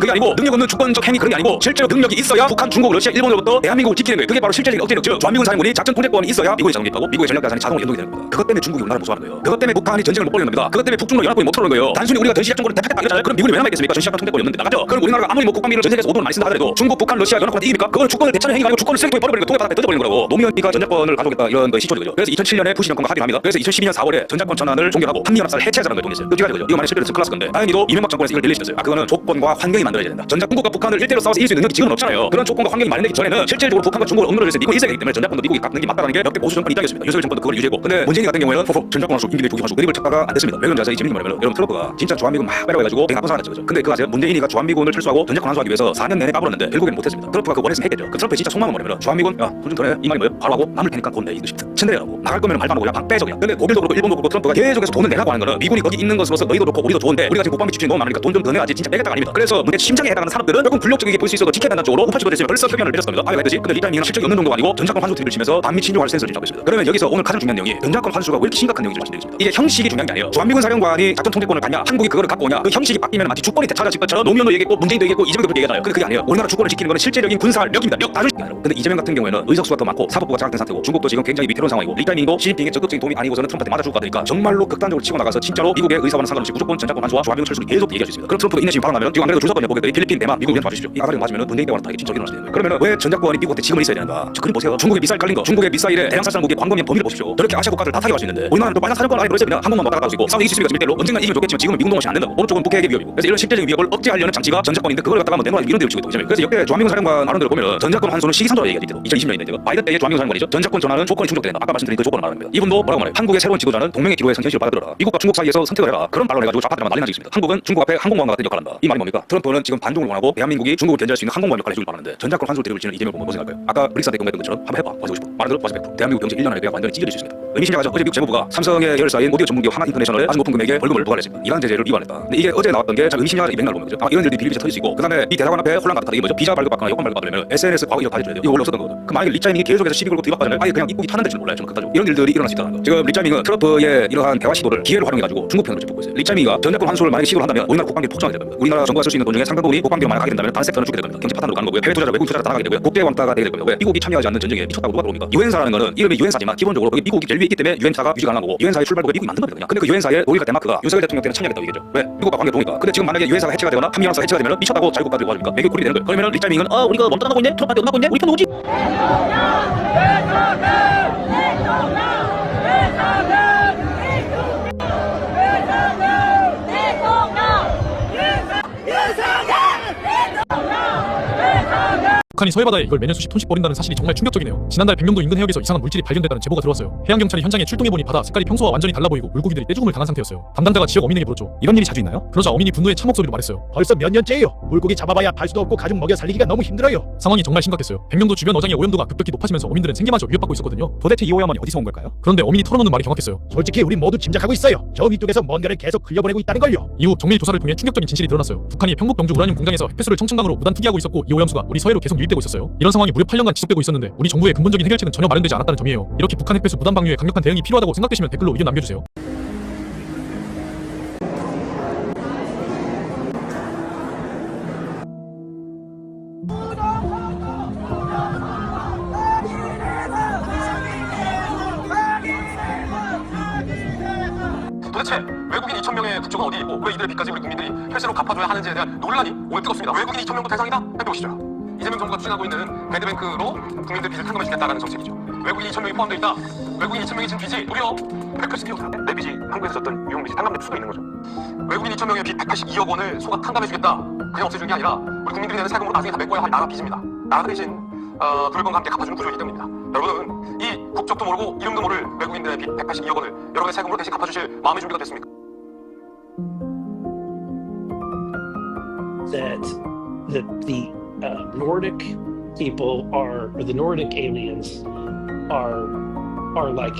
그게 아니고 능력 없는 주권적 행위 그런 게 아니고 실제로 능력이 있어야 북한, 중국, 러시아, 일본으로부터 대한민국을 지키는 거예요. 그게 바로 실질적인 억제 능력. 주한미군 사령부니 작전 통제권이 있어야 미국의 자동기하고 미국의 전략 자산이 자동으로 연동이 되는 겁니다. 그것 때문에 중국이 우리나라를 무서워하는 거예요. 그것 때문에 북한이 전쟁을 못 벌이는 겁니다. 그것 때문에 북중로 연합군이 못 들어오는 거예요. 단순히 우리가 전시작 정권을 대파했다 이거잖아요. 그럼 미국이 왜 남아있겠습니까? 전시작권 통제권이 없는데 나가죠. 그럼 우리나라가 아무리 뭐 국방비를 전 세계에서 5돈 많이 쓴다 하더라도 중국, 북한, 러시아 연합군한테 이깁니까? 그건 주권을 대체하는 행위가 아니고 주권을 쓰레기통에 버려버리고 통에 바닥에 던져버리는 거라고. 노무현이가 전작권을 가져오겠다 이런 거의 시초죠. 그래서 2007년에 부시 정권과 합의를 합니다. 그래서 2012년 4월에 전작권 전환을 종결하고 한미연합사를 해체하자는 걸 동의했어요. 거죠. 이거 만약 실패했으면 클라스 건데 다행히도 이명박 정권에서 이걸 릴리시켰어요. 아 그거는 조건과 환경이 만들어져야 된다. 전작권과 북한을 1대1로 싸워서 이길 수 있는 능력이 지금은 없잖아요. 그런 조건과 환경이 마련되기 전에는 실질적으로 북한과 중국을 억누르기 위해서 미국이 있어야 되기 때문에 전작권도 미국이 깎는 게 맞다는 게 역대 보수 정권 입장이었습니다. 윤석열 정권도 그걸 유지했고 근데 문재인 같은 경우에는 포포 전작권 할수 임기대 부기 할수 의립을 찾다가 안 됐습니다. 왜 그런지 아세요? 이 재밌는 말이면 여러분 트럼프가 진짜 주한미군 막 빼라고 해가지고 되게 나쁜 사람 됐죠. 그죠? 근데 그거 아세요? 문재인이가 주한미군을 철수하고 전작권 환수하기 위해서 4년 내내 까불었는데 결국에는 못했습니다. 트럼프가 그 원했으면 했겠죠. 그 트럼프의 진짜 속마음은 뭐냐면 주한미군 야돈좀 더해 이 말이 뭐예요? 바로 하고 남을 테니까 돈 내. 이거 쉽다. 츤데레라고 나갈 거면 말도 안 하고 그냥. 근데 독일도 그렇고 일본도 그렇고 트럼프가 계속해서 돈을 내라고 하는 거는 미군이 거기 있는 것으로서 너희도 좋고 우리도 좋은데 우리가 지금 국방비 지출이 너무 많으니까 돈 좀 더 내야지 진짜 빼겠다가 아닙니다. 그래서 문제 심장에 해당하는 산업들은 조금 굴욕적이게 볼 수 있어도 지켜야 된다는 쪽으로 우파치도 됐으면 벌써 내렸을 겁니다. 아까 했듯이 근데 리타이밍은 실적이 없는 정도가 아니고 전작권 환수 드립을 치면서 반미 친중할 센서를 잡고 있습니다. 그러면 여기서 오늘 가장 중요한 내용이 전작권 환수가 왜 이렇게 심각한 내용인지 말씀드리겠습니다. 이게 형식이 중요한 게 아니에요. 주한미군 사령관이 작전 통제권을 갖냐 한국이 그거를 갖고 오냐 그 형식이 바뀌면 마치 주권이 되찾아질 것처럼 노무현도 얘기했고 문재인도 얘기했고 이재명도 그렇게 얘기하잖아요. 근데 그게 아니에요. 우리나라 주권을 지키는 거는 실제적인 군사력입니다. 력수 있는 근데 이재명 같은 경우에는 의석수가 더 많고 사법부가 장악된 상태고 중국도 지금 굉장히 위태로운 상황이고 리타이밍도 시진핑의 적극적인 도움이 아니고서는 트럼프한테 맞아 죽을 것 같으니까 정말로 극단적으로 치고 나가서 진짜로 미국의 의사와는 상관없이 무조건 전작권 환수와 주한미군 철수를 계속 얘기할 수 있습니다. 그럼 트럼프가 인내심이 발언하면 지금 안 그래도. 고객들이 필리핀, 대만, 미국 위원 봐주십시오. 이 아가리 맞으면 문재인 대화는 다 이게 진짜 일어나시는 거예요. 그러면 왜 전작권이 미국한테 지금은 있어야 되는가? 저 그림 보세요. 중국의 미사일 깔린 거, 중국의 미사일에 대량 살상국의 광범위한 범위를 보십시오. 저렇게 아시아 국가들 다 타격할 수 있는데 우리나라는 또 빨간 사령권 아예 버렸어요. 그냥 한국만 왔다 갔다 하고 있고 이길 수 있으니까 일대로 언젠가 이기면 좋겠지만 지금은 미국 동원이 안 된다고. 어느 쪽은 북핵의 위협이고. 그래서 이런 실제적인 위협을 억제하려는 장치가 전작권인데 그걸 갖다가 뭐 내놓으라 이런 데를 치고 있고 그래서 역대 주한미군 사령관 발언들을 보면 전작권 환수는 시기상조라 얘기하죠. 이때도 2020년인데 제가 바이든 때의 주한미군 사령관이죠. 전작권 전환은 조건이 충족된다. 아까 말씀드린 그 조건을 말합니다. 이분도 뭐라고 말해요? 한국의 새로운 지도자는 동맹의 기로에 선 현실을 받아들여라. 미국과 중국 사이에서 선택을 해라. 그런 발언을 해가지고 좌파들은 난리 나고 있습니다. 한국은 중국 앞에 항공모함과 같은 역할을 한다. 이 말이 뭡니까? 트럼프는 지금 반중을 원하고 대한민국이 중국을 견제할 수 있는 항공모함 역할을 해주길 바라는데 전작권 환수를 드리블 치는 이재명 보면 뭐 생각할까요? 아까 브릭스 대통령 했던 것처럼 한번 해봐. 벌써 50%. 말을 들어 벌써 100%. 대한민국 경제 1년 안에 그냥 완전히 찢어질 수 있습니다. 의미심장하죠. 어제 미국 재무부가 삼성의 계열사인 오디오 전문기업 하나 인터내셔널에 아주 높은 금액의 벌금을 부과했습니다. 이란 제재를 위반했다. 근데 이게 어제 나왔던 게 참 의미심장한 이 맥락을 보면 그죠? 아마 이런 일들이 비리비리 터질 수 있고 그 다음에 이 대사관 앞에 혼란 같다. 이게 뭐죠? 비자 발급 받거나 여권 발급 받으면 SNS 과거 이력 다 해줘야 돼요. 이거 원래 없었던 거거든. 그 만약에 리짜이밍이 계속해서 시비 걸고 뒤바빠잖아요. 아예 그냥 입국이 타는 데지는 몰라요. 저는 그까지 이런 일들이 일어날 수 있다는 거. 지금 리짜이밍은 트럼프의 이러한 대화 시도를 기회로 활용해가지고 중국 편으로 짚고 있어요. 리짜이밍이가 전략권 환수를 만약에 시도를 한다면 우리나라 국방비 폭증하게 될 겁니다. 우리나라 정부가 쓸 수 있는 돈 중에 상당 부분이 국방비로 만약 하게 된다면 다른 섹터는 죽게 될 겁니다. 경제 파탄으로 가는 거고요. 해외 투자자 외국 투자자 다 가게 되고요. 국제 왕따가 되게 될 거예요. 왜? 미국이 참여하지 않는 전쟁에 미쳤다고 누가 들어옵니까? 유엔사라는 거는 이름이 유엔사지만 기본적으로 여기 미국이 위에 있기 때문에 유엔사가 유지가 가능한 거고 유엔사의 출발국에 미국이 만든 거거든요. 근데 그 유엔사에 독일과 덴마크가 윤석열 대통령 때는 참여하겠다고 얘기했죠. 왜? 미국과 관계 좋으니까. 근데 지금 만약에 유엔사가 해체가 되거나 한미연합사 해체가 되면 미쳤다고 자유국가들이 도와줍니까? 외교 굴이 되는 거예요. 그러면 리짜밍은 아 우리가 먼저 나가고 있네. 트럼프한테 응하고 있네. 우리 편 오지? 북한이 서해바다에 이걸 매년 수십 톤씩 버린다는 사실이 정말 충격적이네요. 지난달 백령도 인근 해역에서 이상한 물질이 발견됐다는 제보가 들어왔어요. 해양경찰이 현장에 출동해보니 바다 색깔이 평소와 완전히 달라 보이고 물고기들이 떼죽음을 당한 상태였어요. 담당자가 지역 어민에게 물었죠. 이런 일이 자주 있나요? 그러자 어민이 분노의 차 목소리로 말했어요. 벌써 몇 년째예요. 물고기 잡아봐야 발 수도 없고 가족 먹여 살리기가 너무 힘들어요. 상황이 정말 심각했어요. 백령도 주변 어장의 오염도가 급격히 높아지면서 어민들은 생계마저 위협받고 있었거든요. 도대체 이 오염원이 어디서 온 걸까요? 그런데 어민이 털어놓는 말이 정확했어요. 솔직히 우리 모두 짐작하고 있어요. 저 위쪽에서 뭔가를 계속 흘려보내고 있다는 걸요. 이후 정밀 조사를 통해 충격적인 진실이 드러났어요. 북한이 평북 병주 우라늄 공장에서 햇폐수를 청천강으로 무단 투기하고 있었고 이 오염수가 우리 서해로 계속 유입 되고 있었어요. 이런 상황이 무려 8년간 지속되고 있었는데 우리 정부의 근본적인 해결책은 전혀 마련되지 않았다는 점이에요. 이렇게 북한 햇폐수 무단 방류에 강력한 대응이 필요하다고 생각되시면 댓글로 의견 남겨주세요. 도대체 외국인 2천 명의 국적은 어디 있고 왜 이들의 빚까지 우리 국민들이 혈세로 갚아줘야 하는지에 대한 논란이 오늘 뜨겁습니다. 외국인 2천 명도 대상이다? 해보시죠. 이재명 정부가 추진하고 있는 배드뱅크로 국민들 빚을 탕감해주겠다라는 정책이죠. 외국인 2천 명이 포함되어 있다. 외국인 2천 명이 진 빚이 무려 182억. 내 빚이 한국에서 졌던 유용 빚이 탕감될 수가 있는 거죠. 외국인 2천 명의 빚 182억 원을 소가 탕감해주겠다. 그냥 없애주는 게 아니라 우리 국민들이 내는 세금으로 나중에 다 메꿔야 할 나라 빚입니다. 나라 대신 어, 불금과 함께 갚아주는 구조이기 때문입니다. 여러분은 이 국적도 모르고 이름도 모를 외국인들의 빚 182억 원을 여러분의 세금으로 대신 갚아주실 마음의 준비가 됐습니까? that that the uh, Nordic people are, or the Nordic aliens are, are like